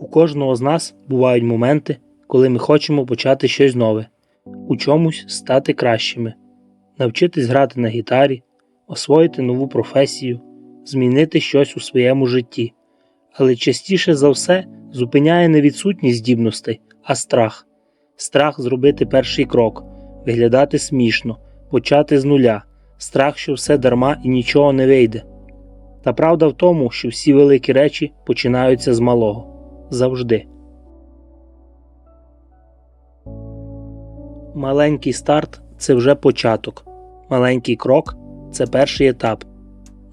У кожного з нас бувають моменти, коли ми хочемо почати щось нове, у чомусь стати кращими, навчитись грати на гітарі, освоїти нову професію, змінити щось у своєму житті. Але частіше за все зупиняє не відсутність здібностей, а страх. Страх зробити перший крок, виглядати смішно, почати з нуля, страх, що все дарма і нічого не вийде. Та правда в тому, що всі великі речі починаються з малого завжди. Маленький старт це вже початок. Маленький крок це перший етап.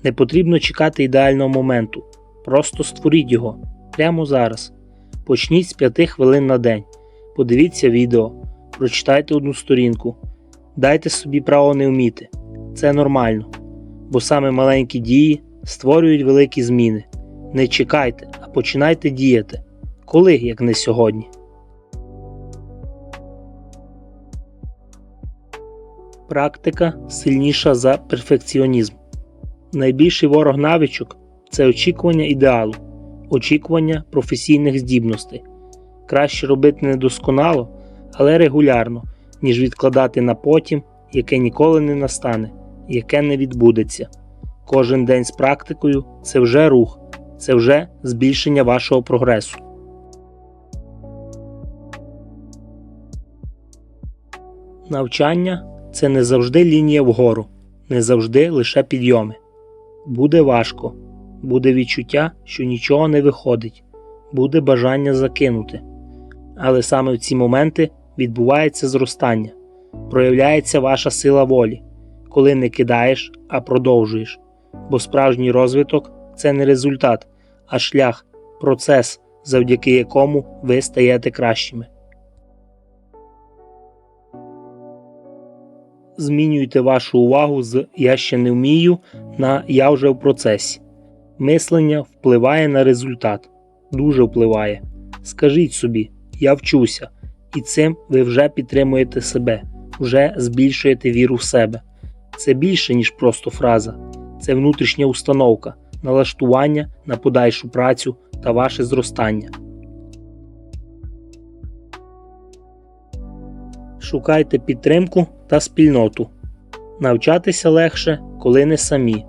Не потрібно чекати ідеального моменту. Просто створіть його прямо зараз. Почніть з 5 хвилин на день. Подивіться відео, прочитайте одну сторінку. Дайте собі право не вміти. Це нормально. Бо саме маленькі дії створюють великі зміни. Не чекайте, а починайте діяти. Коли, як не сьогодні? Практика сильніша за перфекціонізм. Найбільший ворог навичок це очікування ідеалу, очікування професійних здібностей. Краще робити не досконало, але регулярно, ніж відкладати на потім, яке ніколи не настане, яке не відбудеться. Кожен день з практикою це вже рух, це вже збільшення вашого прогресу. Навчання це не завжди лінія вгору, не завжди лише підйоми. Буде важко, буде відчуття, що нічого не виходить, буде бажання закинути. Але саме в ці моменти відбувається зростання, проявляється ваша сила волі, коли не кидаєш, а продовжуєш. Бо справжній розвиток це не результат, а шлях, процес, завдяки якому ви стаєте кращими. Змінюйте вашу увагу з Я ще не вмію на Я вже в процесі. Мислення впливає на результат, дуже впливає. Скажіть собі, я вчуся, і цим ви вже підтримуєте себе, вже збільшуєте віру в себе. Це більше, ніж просто фраза, це внутрішня установка, налаштування на подальшу працю та ваше зростання. Шукайте підтримку та спільноту. Навчатися легше, коли не самі.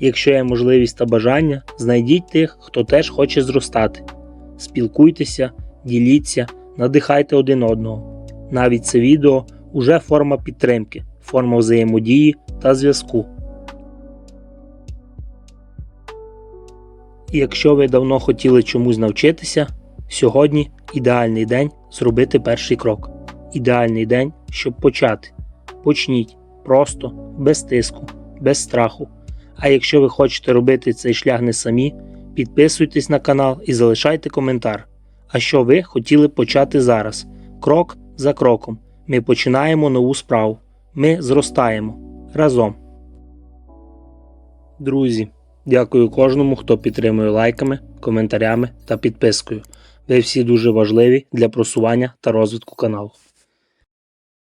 Якщо є можливість та бажання, знайдіть тих, хто теж хоче зростати. Спілкуйтеся, діліться, надихайте один одного. Навіть це відео уже форма підтримки, форма взаємодії та зв'язку. Якщо ви давно хотіли чомусь навчитися, сьогодні ідеальний день зробити перший крок. Ідеальний день, щоб почати. Почніть просто, без тиску, без страху. А якщо ви хочете робити цей шлях не самі, підписуйтесь на канал і залишайте коментар. А що ви хотіли почати зараз? Крок за кроком. Ми починаємо нову справу. Ми зростаємо разом. Друзі, дякую кожному, хто підтримує лайками, коментарями та підпискою. Ви всі дуже важливі для просування та розвитку каналу.